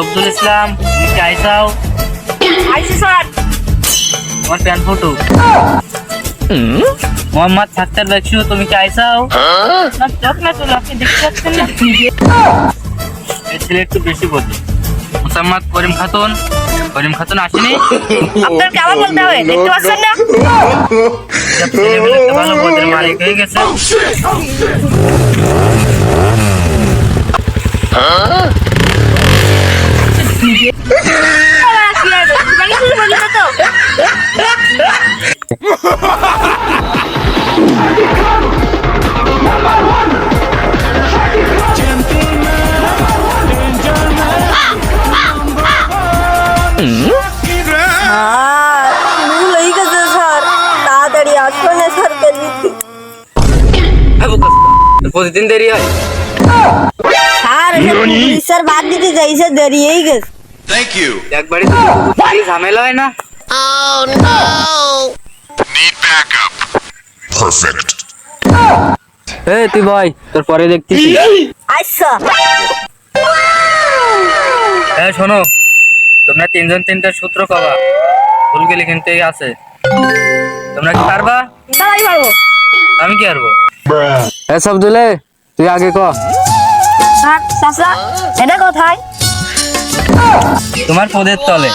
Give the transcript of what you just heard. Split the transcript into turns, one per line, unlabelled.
শফিকুল ইসলাম তুমি কি আইসাও।
আইসি স্যার।
তোমার প্যান ফটো। মোহাম্মদ সাক্তার বেকসু তুমি কি আইসাও?
না চোখ না চলো আপনি দেখতে পাচ্ছেন না?
এই ছেলে একটু বেশি বোঝে মোসাম্মদ করিম খাতুন। করিম খাতুন আসেনি।
আপনার কেমন বলতে হবে দেখতে পাচ্ছেন না?
ভালো পদের মালিক হয়ে গেছে।
হয়ে? তাড়াতাড়ি আসো না স্যার পেলিতে
প্রতিদিন দেরি হয়
স্যার স্যার বাদ দিতে চাইছে দেরি হয়ে গেছে
Thank you.
একবারই তো এই ঝামেলা হয় না।
Need backup. Perfect.
এই তুই ভাই তোর পরে দেখতেছি
আচ্ছা
হ্যাঁ শোনো তোমরা তিনজন তিনটা সূত্র কবা ভুল গেলে কিন্তু এই আছে। তোমরা কি পারবা?
দাঁড়াই পারব।
আমি কি পারব? হ্যাঁ সবদুলে তুই আগে ক।
চাচা এটা কোথায়?
তোমার পদের তলে।